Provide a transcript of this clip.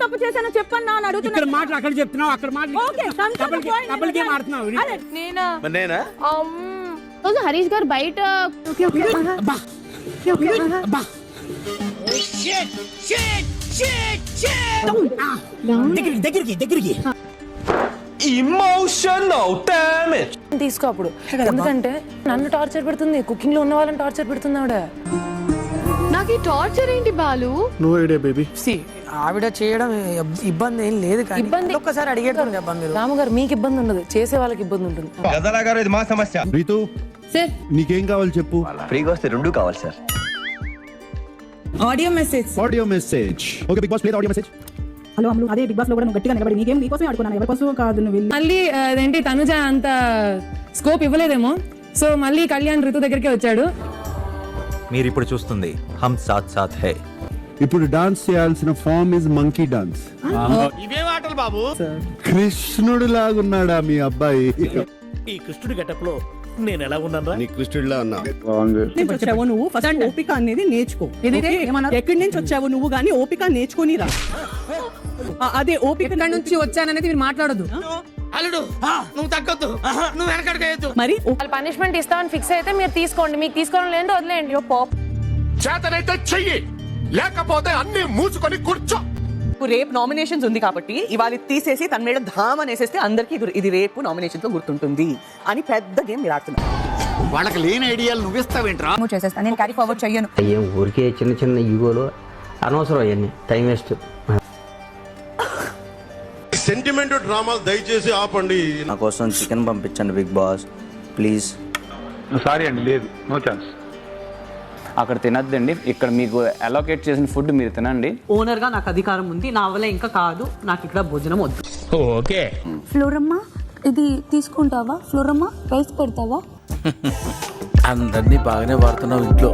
తప్పు చేశానో చెప్పన్నా అని ఇక్కడ అడుగుతున్నా మాటలు అక్కడ చెప్తున్నావు అక్కడ మాటలు okay double game double game ఆడుతున్నావు అరే, నేనా? మరి నేనా? రోజు హరీష్ గారు బయట అబ్బా. అబ్బా. ఆ, దగ్గరికి దగ్గరికి దగ్గరికి. ఇమోషనల్ డామేజ్ తీసుకో అప్పుడు. ఎందుకంటే నన్ను టార్చర్ పెడుతుంది కుకింగ్లో ఉన్న వాళ్ళని టార్చర్ పెడుతుంది ఆవిడ. నాకు ఈ టార్చర్ ఏంటి Balu? No idea baby See, ఆవిడ చేయడం ఇబ్- ఇబ్బంది ఏం లేదు కానీ ఇబ్బంది- ఒక్కసారి అడిగేటప్పుడు కదా మీరు. రాము గారు మీకు ఇబ్బంది ఉండదు. చేసే వాళ్ళకి ఇబ్బంది ఉంటుంది. గదలా గారు ఇది మా సమస్య. రీతు సార్. నీకేం కావాలి చెప్పు? ఫ్రీగా వస్తే రెండు కావాలి sir. Audio message audio message okay Bigg Boss play audio message hello Ammulu అదే బిగ్ బాస్లో కూడా నువ్వు గట్టిగా నిలబడి నీకేం నీకోసమే ఆడుకున్నాను? ఎవరి కోసం కాదు నువ్వు వెళ్ళి? మళ్ళీ అదేంటి తనుజ అంత స్కోప్ ఇవ్వలేదేమో. సో మళ్ళీ కళ్యాణ్ ఋతు దగ్గరికి వచ్చాడు. మీరు ఇప్పుడు చూస్తుంది హమ్ సాత్ సాత్ హై. ఇప్పుడు డాన్స్ చేయాల్సిన ఫామ్ ఇస్ మంకీ డాన్స్ ఇవే ఆటలు బాబు? కృష్ణుడు లాగున్నాడా మీ అబ్బాయి? ఈ కృష్ణుడి గెటప్లో నేను ఎలా ఉన్నాను నీ కృష్ణుడిలా ఉన్నా నుంచి వచ్చావు నువ్వు? ఫస్ట్ ఓపిక అనేది నేర్చుకో? ఎక్కడి నుంచి వచ్చావు నువ్వు గానీ ఓపిక నేర్చుకొని రా. ఆ, అదే ఓపిక ఎక్కడి నుంచి వచ్చాననేది మీరు మాట్లాడదు. అల్లుడు నువ్వు తగ్గొద్దు. నువ్వు వెనకడికేయద్దు మరి వాళ్ళు పనిష్మెంట్ ఇస్తామని ఫిక్స్ అయితే మీరు తీసుకోండి. మీకు తీసుకోవడం లేదంటే వదిలేయండి. పాప్. చేతనైతే చెయ్యి. లేకపోతే అన్ని మూసుకొని కూర్చో. రేపు నామినేషన్స్ ఉంది కాబట్టి ఇవాళ తీసేసి తన మీద ధామ్ అనేసేస్తే అందరికి ఇది ఇది రేపు నామినేషన్స్లో గుర్తుంటుంది అని పెద్ద గేమ్ మీరు ఆడుతున్నారు వాళ్ళకి లేని ఐడియాలు నువ్విస్తావేంట్రా? చేసేస్తాను నేను క్యారీ ఫార్వర్డ్ చెయ్యను. ఏం ఊరికే చిన్న చిన్న ఈగోలు అనవసరం అవన్నీ. టైం వేస్ట్ సెంటిమెంట్ డ్రామాలు దయచేసి ఆపండి. నా కోసం చికెన్ పంపించండి బిగ్ బాస్. ప్లీజ్. సారీ అండి లేదు. No chance. అక్కడ తినద్దండి. ఇక్కడ మీకు అలోకేట్ చేసిన ఫుడ్ మీరు తినండి. ఓనర్గా నాకు అధికారం ఉంది నా వల్ల ఇంకా కాదు నాకు ఇక్కడ భోజనం వద్దు. ఓకే. ఫ్లోరమ్మా ఇది తీసుకుంటావా? ఫ్లోరమ్మా రైస్ పెడతావా? అందరినీ బాగానే వాడుతున్నావు ఇంట్లో.